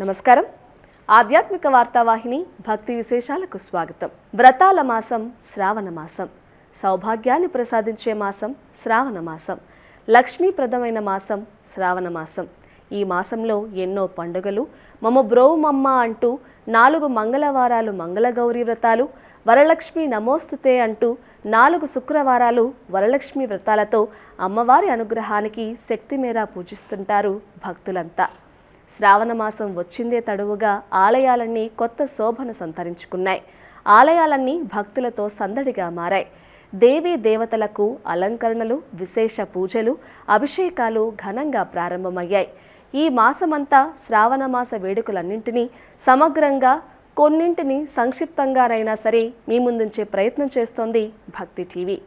నమస్కారం. ఆధ్యాత్మిక వార్తావాహిని భక్తి విశేషాలకు స్వాగతం. వ్రతాల మాసం శ్రావణ మాసం. సౌభాగ్యాన్ని ప్రసాదించే మాసం శ్రావణ మాసం. లక్ష్మీప్రదమైన మాసం శ్రావణ మాసం. ఈ మాసంలో ఎన్నో పండుగలు మమ బ్రోవుమమ్మ అంటూ నాలుగు మంగళవారాలు మంగళగౌరీ వ్రతాలు వరలక్ష్మి నమోస్తుతే అంటూ నాలుగు శుక్రవారాలు వరలక్ష్మి వ్రతాలతో అమ్మవారి అనుగ్రహానికి శక్తి మేర పూజిస్తుంటారు భక్తులంతా. శ్రావణమాసం వచ్చిందే తడువుగా ఆలయాలన్నీ కొత్త శోభను సంతరించుకున్నాయి. ఆలయాలన్నీ భక్తులతో సందడిగా మారాయి. దేవీ దేవతలకు అలంకరణలు విశేష పూజలు అభిషేకాలు ఘనంగా ప్రారంభమయ్యాయి. ఈ మాసమంతా శ్రావణమాస వేడుకలన్నింటినీ సమగ్రంగా కొన్నింటిని సంక్షిప్తంగానైనా సరే మీ ముందుంచే ప్రయత్నం చేస్తోంది భక్తి టీవీ.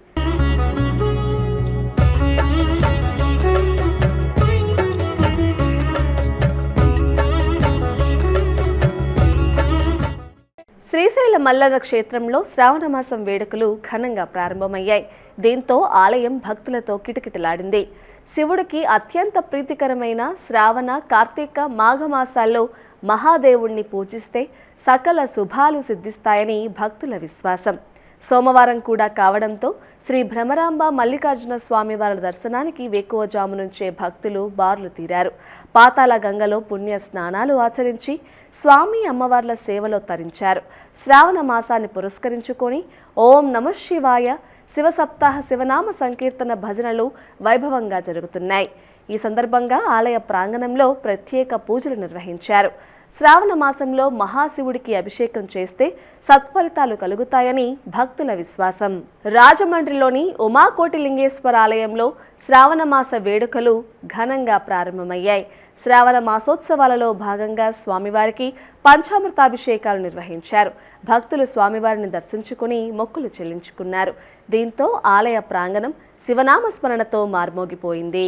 శ్రీశైల మల్లన్న క్షేత్రంలో శ్రావణమాసం వేడుకలు ఘనంగా ప్రారంభమయ్యాయి. దీంతో ఆలయం భక్తులతో కిటకిటలాడింది. శివుడికి అత్యంత ప్రీతికరమైన శ్రావణ కార్తీక మాఘమాసాల్లో మహాదేవుణ్ణి పూజిస్తే సకల శుభాలు సిద్ధిస్తాయని భక్తుల విశ్వాసం. సోమవారం కూడా కావడంతో శ్రీ భ్రమరాంబ మల్లికార్జున స్వామి వారి దర్శనానికి వేకువజాము నుంచే భక్తులు బార్లు తీరారు. పాతాల గంగలో పుణ్య స్నానాలు ఆచరించి స్వామి అమ్మవార్ల సేవలో తరించారు. శ్రావణ మాసాన్ని పురస్కరించుకొని ఓం నమ శివాయ శివ సప్తాహ శివనామ సంకీర్తన భజనలు వైభవంగా జరుగుతున్నాయి. ఈ సందర్భంగా ఆలయ ప్రాంగణంలో ప్రత్యేక పూజలు నిర్వహించారు. శ్రావణ మాసంలో మహాశివుడికి అభిషేకం చేస్తే సత్ఫలితాలు కలుగుతాయని భక్తుల విశ్వాసం. రాజమండ్రిలోని ఉమాకోటి లింగేశ్వర ఆలయంలో శ్రావణ మాస వేడుకలు ఘనంగా ప్రారంభమయ్యాయి. శ్రావణ మాసోత్సవాలలో భాగంగా స్వామివారికి పంచామృతాభిషేకాలు నిర్వహించారు. భక్తులు స్వామివారిని దర్శించుకుని మొక్కులు చెల్లించుకున్నారు. దీంతో ఆలయ ప్రాంగణం శివనామస్మరణతో మార్మోగిపోయింది.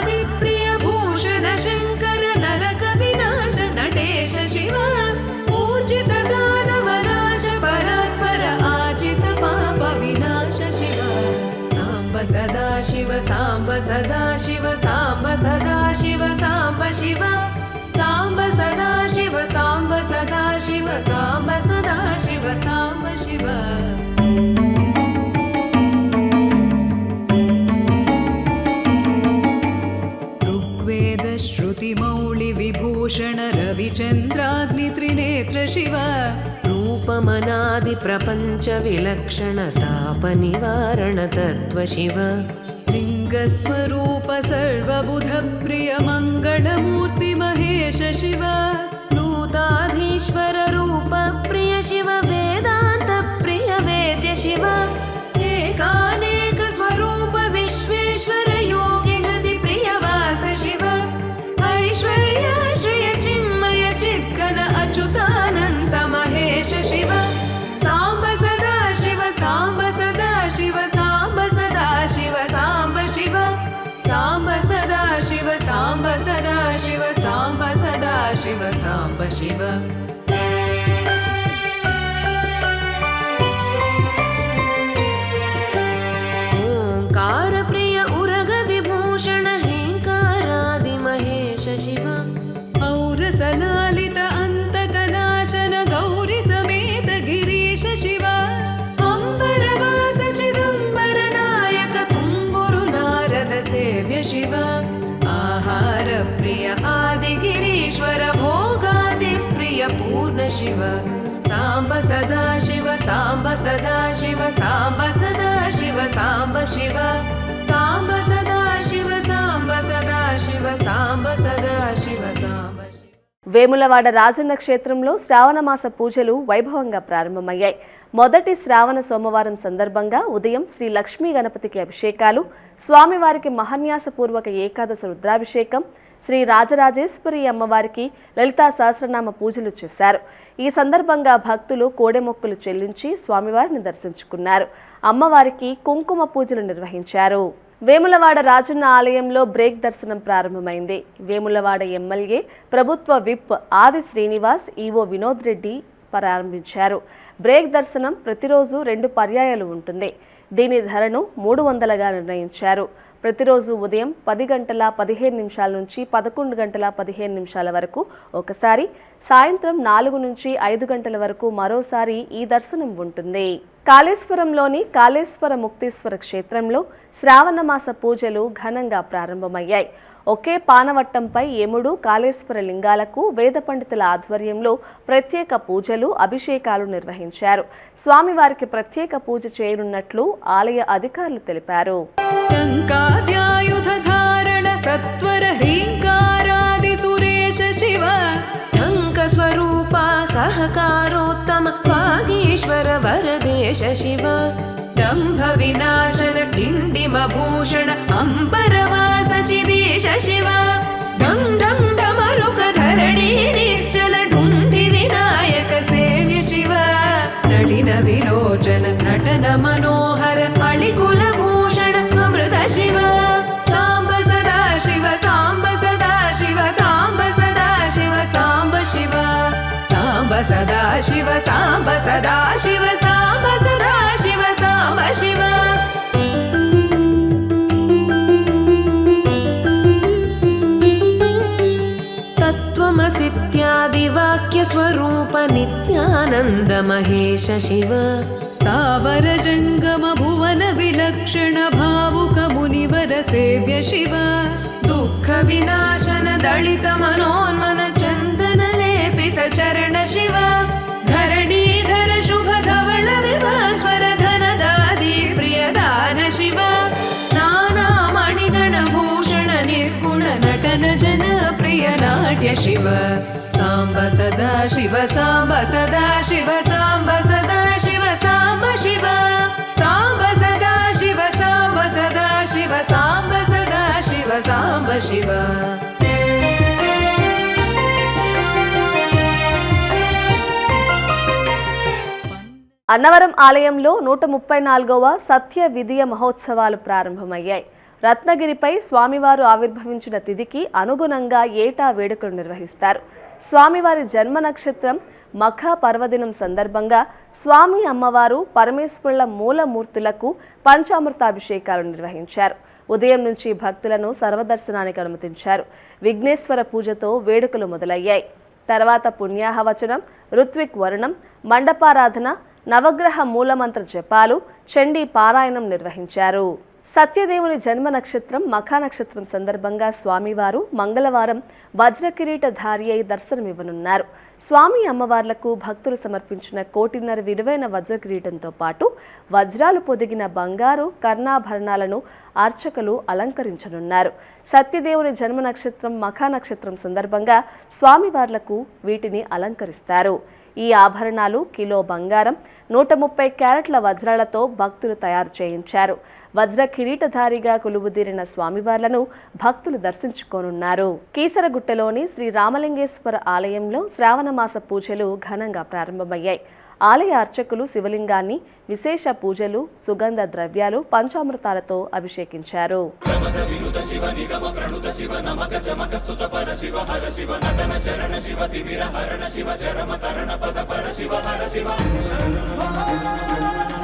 नटेश शिव ऊर्जित दानवनाश परात्पर आजित पाप विनाश शिव साम्ब सदा शिव साम्ब सदा शिव साम्ब सदा शिव साम्ब शिव साम्ब सदा शिव साम्ब सदा शिव साम्ब शिव रूपमनादिप्रपञ्च विलक्षणतापनिवारण तत्त्व शिव लिङ्गस्वरूप सर्वबुधप्रिय मङ्गलमूर्ति महेश शिव नूताधीश्वर रूप प्रिय शिव वेदान्त प्रिय वेद्य शिव एकानेक शिव साम्ब शिव ओङ्कार प्रिय उरग विभूषण हेङ्कारादिमहेश शिव औरसलालित अन्तकनाशन गौरि समेत गिरीश शिव अम्बरवास चिदम्बर नायक तुम्बुरु नारद सेव्य शिव ಆಹಾರ ಪ್ರಿಯ ಆದಿಗಿರೀಶ್ವರ, ಭೋಗಾದಿ ಪ್ರಿಯ ಪೂರ್ಣ ಶಿವ. ಸಾಂಬ ಸದಾ ಶಿವ, ಸಾಂಬ ಸದಾ ಶಿವ, ಸಾಂಬ ಸದಾ ಶಿವ, ಸಾಂಬ ಶಿವ. ಸಾಂಬ ಸದಾ ಶಿವ, ಸಾಂಬ ಸದಾ ಶಿವ, ಸಾಂಬ ಸದಾ ಶಿವ, ಸಾಂಬ వేములవాడ రాజన్న క్షేత్రంలో శ్రావణమాస పూజలు వైభవంగా ప్రారంభమయ్యాయి. మొదటి శ్రావణ సోమవారం సందర్భంగా ఉదయం శ్రీ లక్ష్మీ గణపతికి అభిషేకాలు స్వామివారికి మహన్యాసపూర్వక ఏకాదశ రుద్రాభిషేకం శ్రీ రాజరాజేశ్వరి అమ్మవారికి లలితా సహస్రనామ పూజలు చేశారు. ఈ సందర్భంగా భక్తులు కోడెమొక్కులు చెల్లించి స్వామివారిని దర్శించుకున్నారు. అమ్మవారికి కుంకుమ పూజలు నిర్వహించారు. వేములవాడ రాజన్న ఆలయంలో బ్రేక్ దర్శనం ప్రారంభమైంది. వేములవాడ ఎమ్మెల్యే ప్రభుత్వ విప్ ఆది శ్రీనివాస్ ఈవో వినోద్ రెడ్డి ప్రారంభించారు. బ్రేక్ దర్శనం ప్రతిరోజు రెండు పర్యాయాలు ఉంటుంది. దీని ధరను మూడు వందలుగా నిర్ణయించారు. ప్రతిరోజు ఉదయం పది గంటల పదిహేను నిమిషాల నుంచి పదకొండు గంటల పదిహేను నిమిషాల వరకు ఒకసారి సాయంత్రం నాలుగు నుంచి ఐదు గంటల వరకు మరోసారి ఈ దర్శనం ఉంటుంది. కాళేశ్వరంలోని కాళేశ్వర ముక్తేశ్వర క్షేత్రంలో శ్రావణమాస పూజలు ఘనంగా ప్రారంభమయ్యాయి. ఒకే పానవట్టంపై యముడు కాళేశ్వర లింగాలకు వేద పండితుల ఆధ్వర్యంలో ప్రత్యేక పూజలు అభిషేకాలు నిర్వహించారు. స్వామివారికి ప్రత్యేక పూజ చేయనున్నట్లు ఆలయ అధికారులు తెలిపారు. सहकारोत्तम वागीश्वर वरदेश शिव दम्भविनाशन डिण्डिमभूषण अम्बरवास चिदेश शिव डं डं डमरुकधरणी निश्चल ढुण्डि विनायक सेव्य शिव नलिन विलोचन नटन मनोहर अळिकुलभूषण अमृत शिव साम्ब सदा शिव साम्ब सदा शिव साम्ब सदा शिव साम्ब शिव साम्ब सदा शिव साम्ब सदा शिव साम्ब सदा शिव साम्ब शिव तत्त्वमसित्यादिवाक्यस्वरूप नित्यानन्द महेश शिव स्थावर जङ्गम भुवन विलक्षण भावुक मुनिवर सेव्य शिव विनाशन दलित मनोन्मन चन्दन लेपित चरण शिव धरणीधर शुभ धवल विभास्वर धन दादि प्रियदान शिव नाना मणिगण भूषण निर्गुण नटन जन प्रिय नाट्य शिव साम्ब सदा शिव साम्ब सदा शिव साम्ब सदा शिव साम्ब शिव సాంబ శివ. అన్నవరం ఆలయంలో నూట ముప్పై నాలుగవ సత్య విధియ మహోత్సవాలు ప్రారంభమయ్యాయి. రత్నగిరిపై స్వామివారు ఆవిర్భవించిన తిథికి అనుగుణంగా ఏటా వేడుకలు నిర్వహిస్తారు. స్వామివారి జన్మ నక్షత్రం మఖ పర్వదినం సందర్భంగా స్వామి అమ్మవారు పరమేశ్వరుల మూలమూర్తులకు పంచామృతాభిషేకాలు నిర్వహించారు. ఉదయం నుంచి భక్తులను సర్వదర్శనానికి అనుమతించారు. విఘ్నేశ్వర పూజతో వేడుకలు మొదలయ్యాయి. తర్వాత పుణ్యాహవచనం ఋత్విక్ వరుణం మండపారాధన నవగ్రహ మూలమంత్ర జపాలు చండీ పారాయణం నిర్వహించారు. సత్యదేవుని జన్మ నక్షత్రం మఖా నక్షత్రం సందర్భంగా స్వామివారు మంగళవారం వజ్రకిరీటధారి అయి దర్శనమివ్వనున్నారు. స్వామి అమ్మవార్లకు భక్తులు సమర్పించిన కోటిన్నర విలువైన వజ్రకిరీటంతో పాటు వజ్రాలు పొదిగిన బంగారు కర్ణాభరణాలను అర్చకులు అలంకరించనున్నారు. సత్యదేవుని జన్మ నక్షత్రం మఖా నక్షత్రం సందర్భంగా స్వామివార్లకు వీటిని అలంకరిస్తారు. ఈ ఆభరణాలు కిలో బంగారం నూట ముప్పై క్యారెట్ల వజ్రాలతో భక్తులు తయారు చేయించారు. వజ్ర కిరీటధారిగా కొలువుదీరిన స్వామివార్లను భక్తులు దర్శించుకోనున్నారు. కీసరగుట్టలోని శ్రీ రామలింగేశ్వర ఆలయంలో శ్రావణమాస పూజలు ఘనంగా ప్రారంభమయ్యాయి. ఆలయ అర్చకులు శివలింగాన్ని విశేష పూజలు సుగంధ ద్రవ్యాలు పంచామృతాలతో అభిషేకించారు. శైలప్రాంగణం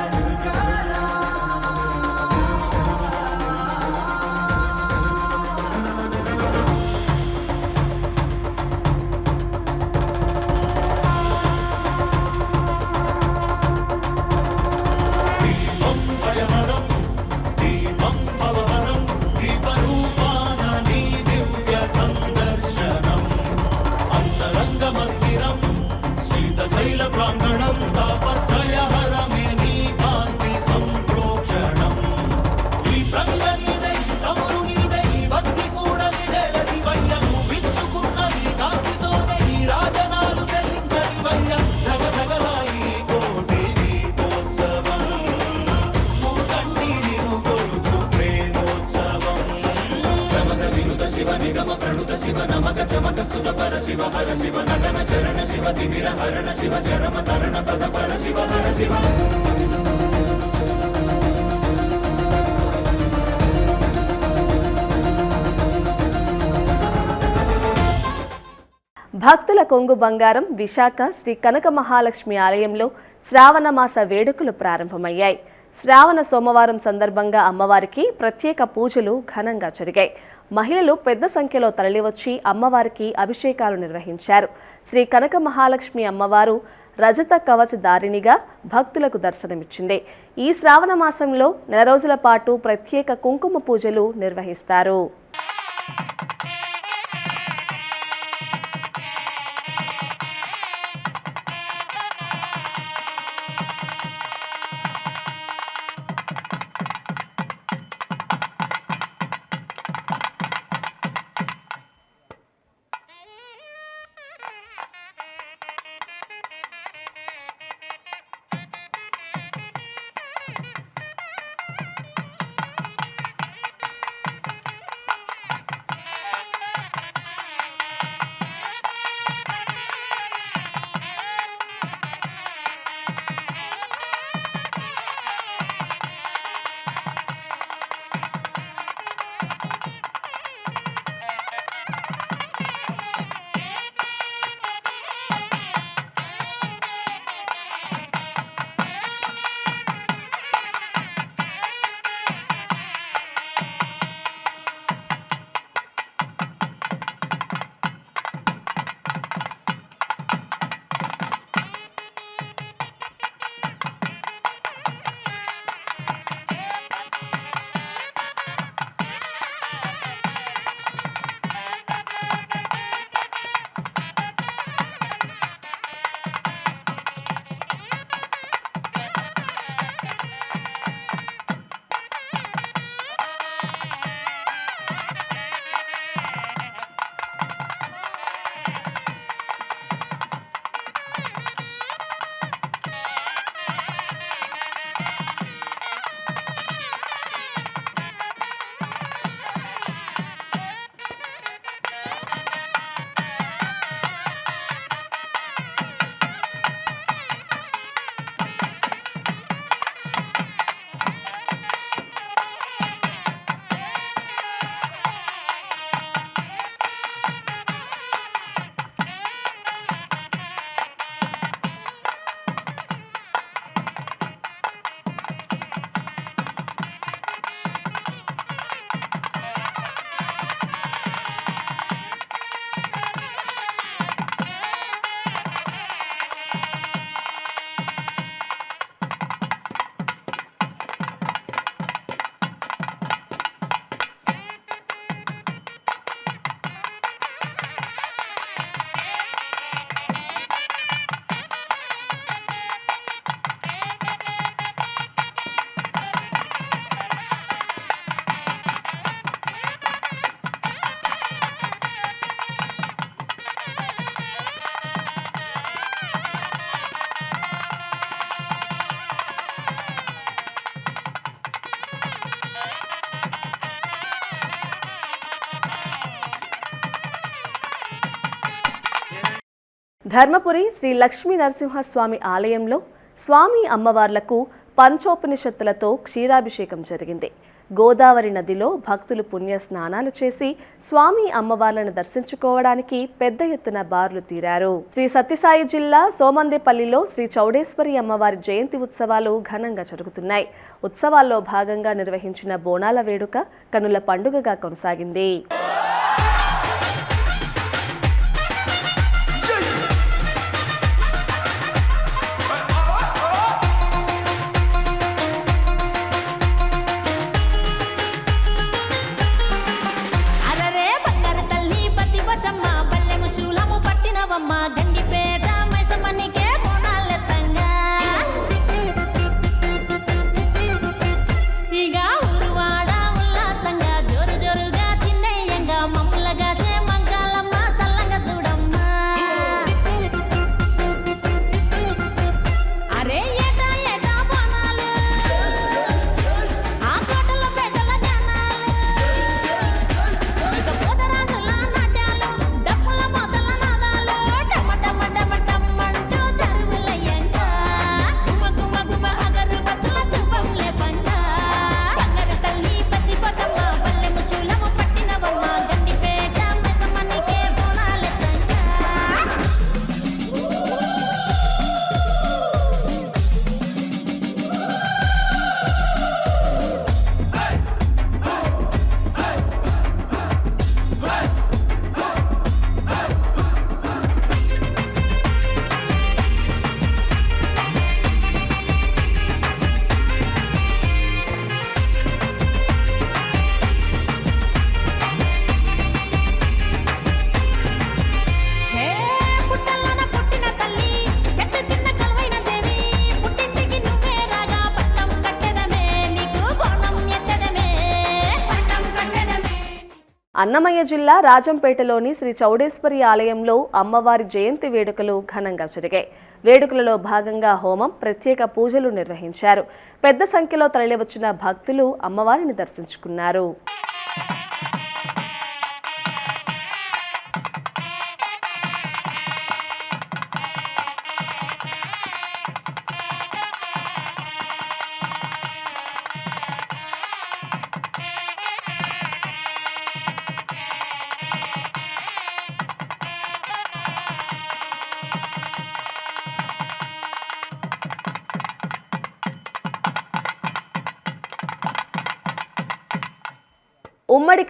భక్తుల కొంగు బంగారం విశాఖ శ్రీ కనక మహాలక్ష్మి ఆలయంలో శ్రావణ మాస వేడుకలు ప్రారంభమయ్యాయి. శ్రావణ సోమవారం సందర్భంగా అమ్మవారికి ప్రత్యేక పూజలు ఘనంగా జరిగాయి. మహిళలు పెద్ద సంఖ్యలో తరలివచ్చి అమ్మవారికి అభిషేకాలు నిర్వహించారు. శ్రీ కనక మహాలక్ష్మి అమ్మవారు రజత కవచ దారిణిగా భక్తులకు దర్శనమిచ్చింది. ఈ శ్రావణ మాసంలో నెల రోజుల పాటు ప్రత్యేక కుంకుమ పూజలు నిర్వహిస్తారు. ధర్మపురి శ్రీ లక్ష్మీ నరసింహస్వామి ఆలయంలో స్వామి అమ్మవార్లకు పంచోపనిషత్తులతో క్షీరాభిషేకం జరిగింది. గోదావరి నదిలో భక్తులు పుణ్య స్నానాలు చేసి స్వామి అమ్మవార్లను దర్శించుకోవడానికి పెద్ద ఎత్తున బార్లు తీరారు. శ్రీ సత్యసాయి జిల్లా సోమందేపల్లిలో శ్రీ చౌడేశ్వరి అమ్మవారి జయంతి ఉత్సవాలు ఘనంగా జరుగుతున్నాయి. ఉత్సవాల్లో భాగంగా నిర్వహించిన బోనాల వేడుక కనుల పండుగగా కొనసాగింది. అన్నమయ్య జిల్లా రాజంపేటలోని శ్రీ చౌడేశ్వరి ఆలయంలో అమ్మవారి జయంతి వేడుకలు ఘనంగా జరిగాయి. వేడుకలలో భాగంగా హోమం ప్రత్యేక పూజలు నిర్వహించారు. పెద్ద సంఖ్యలో తరలివచ్చిన భక్తులు అమ్మవారిని దర్శించుకున్నారు.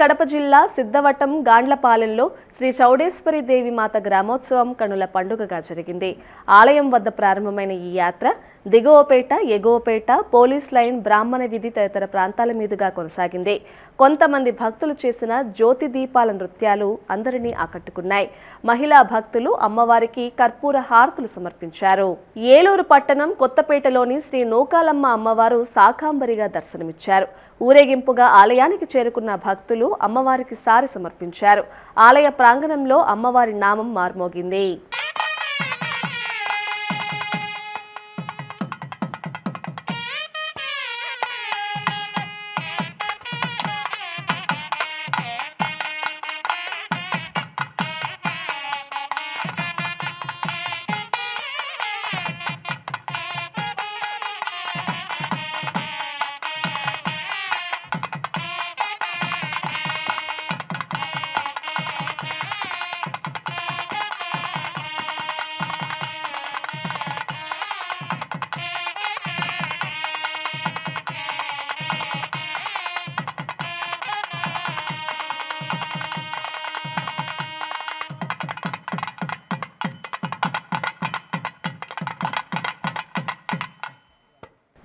కడప జిల్లా సిద్ధవటం గాండ్లపాలెంలో శ్రీ చౌడేశ్వరి దేవి మాత గ్రామోత్సవం కనుల పండుగగా జరిగింది. ఆలయం వద్ద ప్రారంభమైన ఈ యాత్ర దిగువపేట ఎగువపేట పోలీస్ లైన్ బ్రాహ్మణ విధి తదితర ప్రాంతాల మీదుగా కొనసాగింది. కొంతమంది భక్తులు చేసిన జ్యోతి దీపాల నృత్యాలు అందరినీ ఆకట్టుకున్నాయి. మహిళా భక్తులు అమ్మవారికి కర్పూర హారతులు సమర్పించారు. ఏలూరు పట్టణం కొత్తపేటలోని శ్రీ నూకాలమ్మ అమ్మవారు శాకాంబరిగా దర్శనమిచ్చారు. ఊరేగింపుగా ఆలయానికి చేరుకున్న భక్తులు అమ్మవారికి సారి సమర్పించారు. ఆలయ ప్రాంగణంలో అమ్మవారి నామం మార్మోగింది.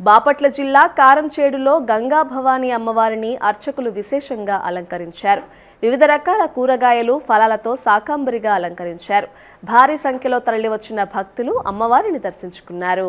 బాపట్ల జిల్లా కారంచేడులో గంగా భవానీ అమ్మవారిని అర్చకులు విశేషంగా అలంకరించారు. వివిధ రకాల కూరగాయలు ఫలాలతో సాకాంబరిగా అలంకరించారు. భారీ సంఖ్యలో తరలివచ్చిన భక్తులు అమ్మవారిని దర్శించుకున్నారు.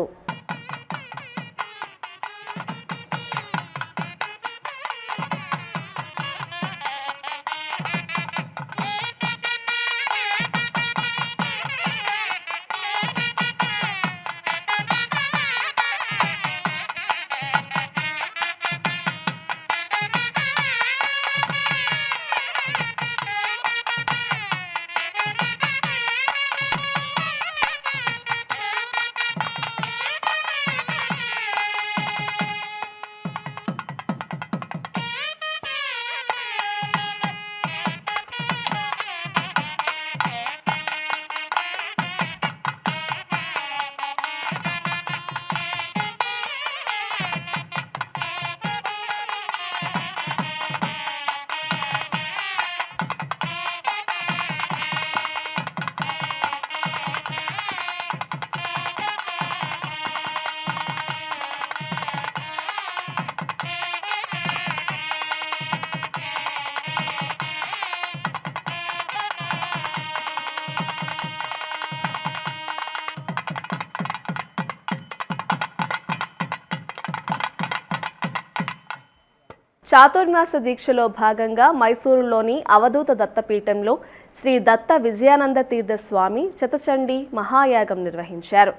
చాతుర్మాస దీక్షలో భాగంగా మైసూరులోని అవధూత దత్తపీఠంలో శ్రీ దత్త విజయానంద తీర్థ స్వామి చతచండి మహాయాగం నిర్వహించారు.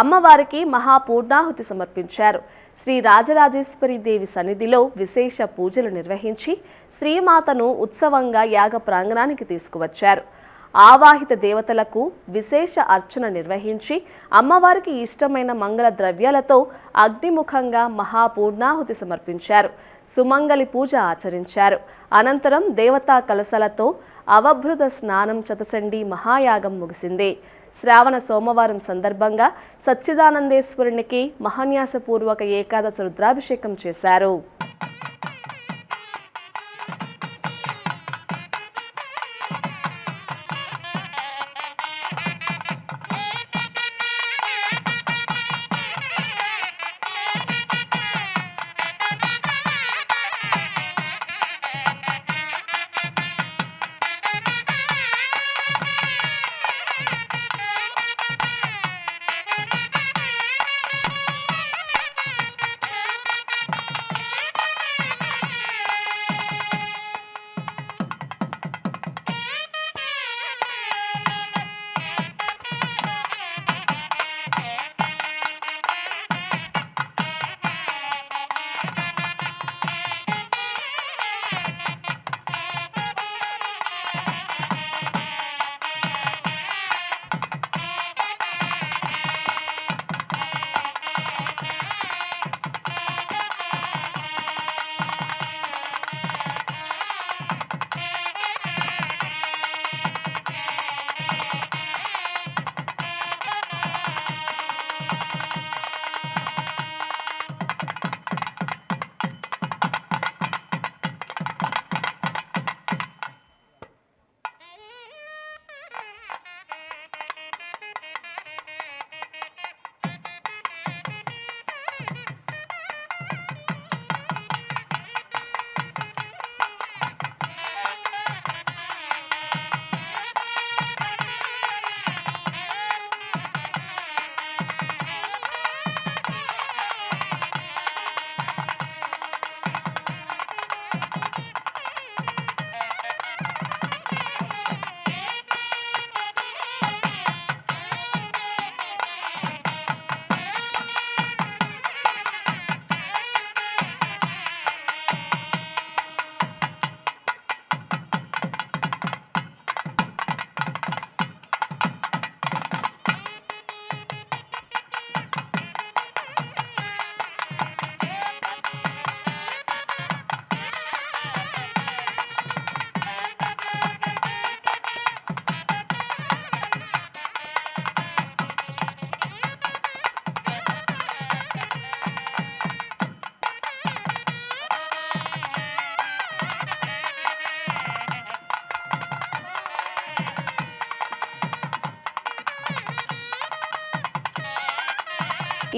అమ్మవారికి మహాపూర్ణాహుతి సమర్పించారు. శ్రీ రాజరాజేశ్వరి దేవి సన్నిధిలో విశేష పూజలు నిర్వహించి శ్రీమాతను ఉత్సవంగా యాగ ప్రాంగణానికి తీసుకువచ్చారు. ఆవాహిత దేవతలకు విశేష అర్చన నిర్వహించి అమ్మవారికి ఇష్టమైన మంగళ ద్రవ్యాలతో అగ్నిముఖంగా మహాపూర్ణాహుతి సమర్పించారు. సుమంగలి పూజ ఆచరించారు. అనంతరం దేవతా కలసలతో అవభృత స్నానం చతచండి మహాయాగం ముగిసింది. శ్రావణ సోమవారం సందర్భంగా సచ్చిదానందేశ్వరునికి మహాన్యాసపూర్వక ఏకాదశ రుద్రాభిషేకం చేశారు.